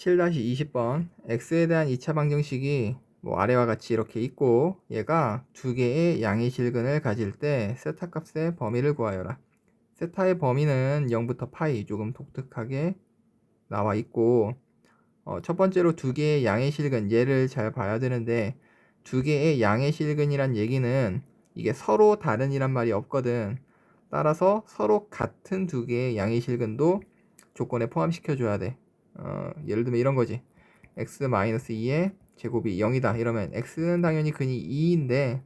7-20번 x에 대한 2차 방정식이 뭐 아래와 같이 이렇게 있고 얘가 두 개의 양의 실근을 가질 때 세타 값의 범위를 구하여라. 세타의 범위는 0부터 파이 조금 독특하게 나와 있고 어, 첫 번째로 두 개의 양의 실근 얘를 잘 봐야 되는데 두 개의 양의 실근이란 얘기는 이게 서로 다른이란 말이 없거든. 따라서 서로 같은 두 개의 양의 실근도 조건에 포함시켜 줘야 돼. 어, 예를 들면 이런 거지. x-2의 제곱이 0이다. 이러면 x는 당연히 근이 2인데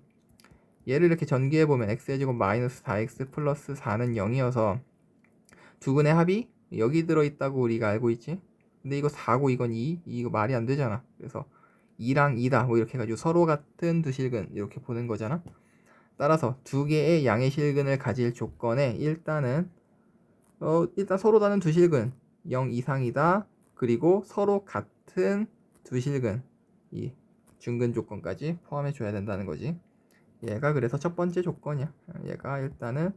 얘를 이렇게 전개해 보면 x의 제곱 마이너스 4x 플러스 4는 0이어서 두 근의 합이 여기 들어 있다고 우리가 알고 있지. 근데 이거 4고 이건 2. 이거 말이 안 되잖아. 그래서 2랑 2다. 뭐 이렇게 해 가지고 서로 같은 두 실근 이렇게 보는 거잖아. 따라서 두 개의 양의 실근을 가질 조건에 일단은 어 일단 서로 다른 두 실근 0 이상이다. 그리고 서로 같은 두 실근 이 중근 조건까지 포함해 줘야 된다는 거지. 얘가 그래서 첫 번째 조건이야. 얘가 일단은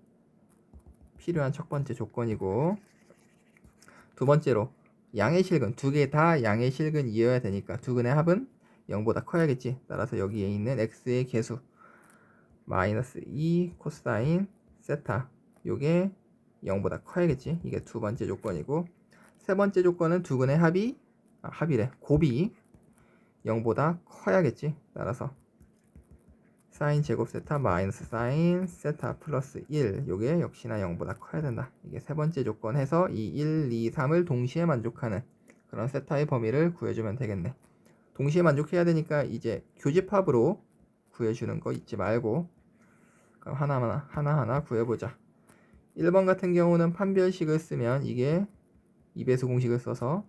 필요한 첫 번째 조건이고 두 번째로 양의 실근 두 개 다 양의 실근이어야 되니까 두 근의 합은 0보다 커야겠지. 따라서 여기에 있는 x의 개수 마이너스 2 코사인 세타 요게 0보다 커야겠지. 이게 두 번째 조건이고 세 번째 조건은 두 근의 합이 아, 합이래 곱이 0보다 커야겠지. 따라서 사인 제곱 세타 마이너스 사인 세타 플러스 1 요게 역시나 0보다 커야 된다. 이게 세 번째 조건 해서 이 1, 2, 3을 동시에 만족하는 그런 세타의 범위를 구해주면 되겠네. 동시에 만족해야 되니까 이제 교집합으로 구해주는 거 잊지 말고 그럼 하나하나 하나하나 구해보자. 1번 같은 경우는 판별식을 쓰면 이게 2배수 공식을 써서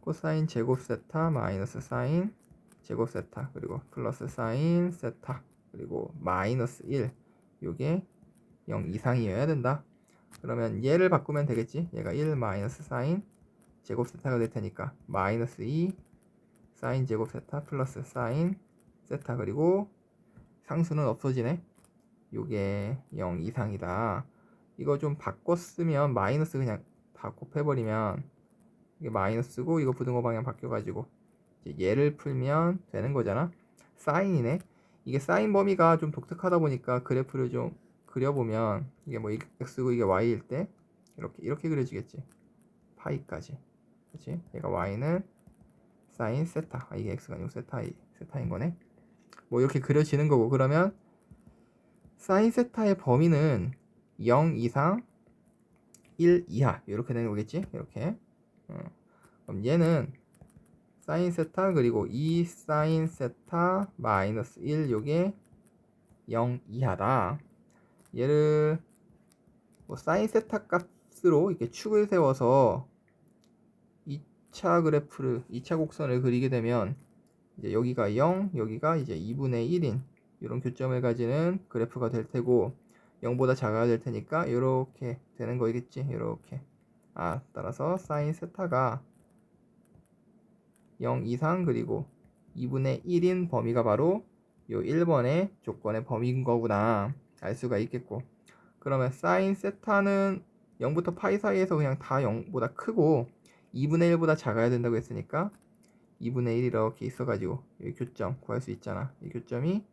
코사인 제곱 세타 마이너스 사인 제곱 세타 그리고 플러스 사인 세타 그리고 마이너스 1 요게 0 이상이어야 된다. 그러면 얘를 바꾸면 되겠지. 얘가 1 마이너스 사인 제곱 세타가 될 테니까 마이너스 2 사인 제곱 세타 플러스 사인 세타 그리고 상수는 없어지네. 요게 0 이상이다. 이거 좀 바꿔 쓰면 마이너스 그냥 다 곱해버리면 이게 마이너스고 이거 부등호 방향 바뀌어가지고 이제 얘를 풀면 되는 거잖아. 사인이네. 이게 사인 범위가 좀 독특하다 보니까 그래프를 좀 그려보면 이게 뭐 x고 이게 y일 때 이렇게 이렇게 그려지겠지. 파이까지. 그렇지? 얘가 y는 사인 세타. 아, 이게 x가 아니고 세타 세타인 거네. 뭐 이렇게 그려지는 거고 그러면 사인 세타의 범위는 0 이상 1 이하 이렇게 되는 거겠지? 이렇게. 어. 그럼 얘는 사인 세타 그리고 2 사인 세타 마이너스 1 요게 0 이하다. 얘를 뭐 사인 세타 값으로 이렇게 축을 세워서 2차 그래프를 2차 곡선을 그리게 되면 이제 여기가 0, 여기가 이제 2분의 1인 이런 교점을 가지는 그래프가 될 테고 0보다 작아야 될 테니까 이렇게 되는 거겠지. 이렇게. 아, 따라서 사인 세타가 0 이상 그리고 2분의 1인 범위가 바로 요 1번의 조건의 범위인 거구나 알 수가 있겠고 그러면 사인 세타는 0부터 파이 사이에서 그냥 다 0보다 크고 2분의 1보다 작아야 된다고 했으니까 2분의 1 이렇게 있어가지고 이 교점 구할 수 있잖아 이 교점이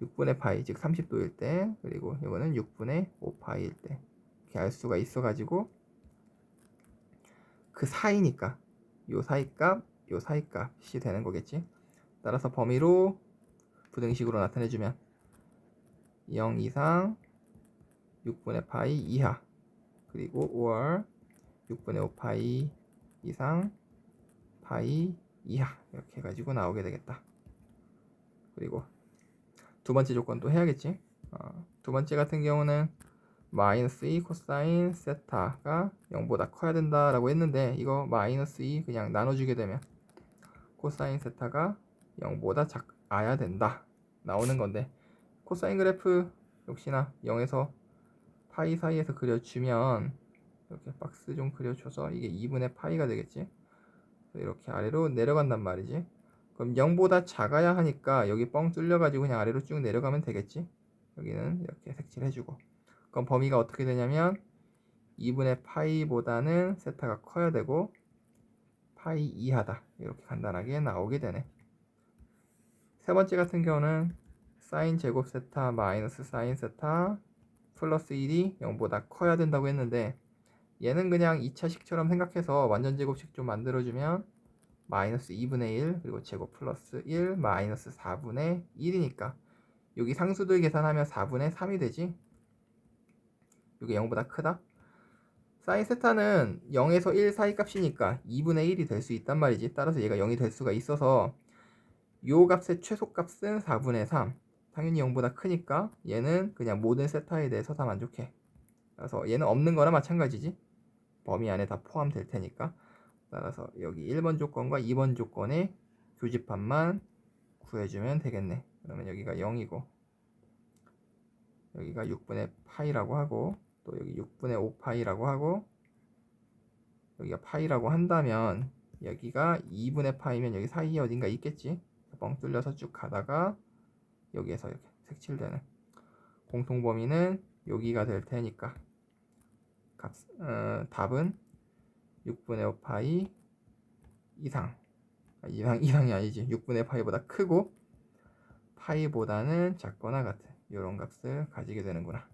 6분의 파이 즉 30도일 때 그리고 이거는 6분의 5파이일 때 이렇게 알 수가 있어 가지고 그 사이니까 요 사이값 요 사이값이 되는 거겠지. 따라서 범위로 부등식으로 나타내 주면 0 이상 6분의 파이 이하 그리고 5월 6분의 5파이 이상 파이 이하 이렇게 해가지고 나오게 되겠다. 그리고 두 번째 조건도 해야겠지. 어, 두 번째 같은 경우는 마이너스 2 코사인 세타가 0보다 커야 된다라고 했는데 이거 마이너스 2 그냥 나눠주게 되면 코사인 세타가 0보다 작아야 된다. 나오는 건데 코사인 그래프 역시나 0에서 파이 사이에서 그려주면 이렇게 박스 좀 그려줘서 이게 2분의 파이가 되겠지? 이렇게 아래로 내려간단 말이지 그럼 0보다 작아야 하니까 여기 뻥 뚫려 가지고 그냥 아래로 쭉 내려가면 되겠지? 여기는 이렇게 색칠해주고. 그럼 범위가 어떻게 되냐면 2분의 파이보다는 세타가 커야 되고 파이 이하다. 이렇게 간단하게 나오게 되네. 세 번째 같은 경우는 사인 제곱 세타 마이너스 사인 세타 플러스 1이 0보다 커야 된다고 했는데 얘는 그냥 2차식처럼 생각해서 완전 제곱식 좀 만들어주면 마이너스 2분의 1 그리고 제곱 플러스 1 마이너스 4분의 1이니까 여기 상수들 계산하면 4분의 3이 되지? 이게 0보다 크다? 사인 세타는 0에서 1 사이 값이니까 2분의 1이 될 수 있단 말이지. 따라서 얘가 0이 될 수가 있어서 요 값의 최소값은 4분의 3 당연히 0보다 크니까 얘는 그냥 모든 세타에 대해서 다 만족해. 그래서 얘는 없는 거나 마찬가지지. 범위 안에 다 포함될 테니까 따라서 여기 1번 조건과 2번 조건의 교집합만 구해주면 되겠네. 그러면 여기가 0이고 여기가 6분의 파이라고 하고 또 여기 6분의 5 파이라고 하고 여기가 파이라고 한다면 여기가 2분의 파이면 여기 사이에 어딘가 있겠지? 뻥 뚫려서 쭉 가다가 여기에서 이렇게 색칠되는 공통 범위는 여기가 될 테니까. 값, 어, 답은 6분의 5파이 이상. 아, 이상 이상이 아니지. 6분의 파이보다 크고 파이보다는 작거나 같은 이런 값을 가지게 되는구나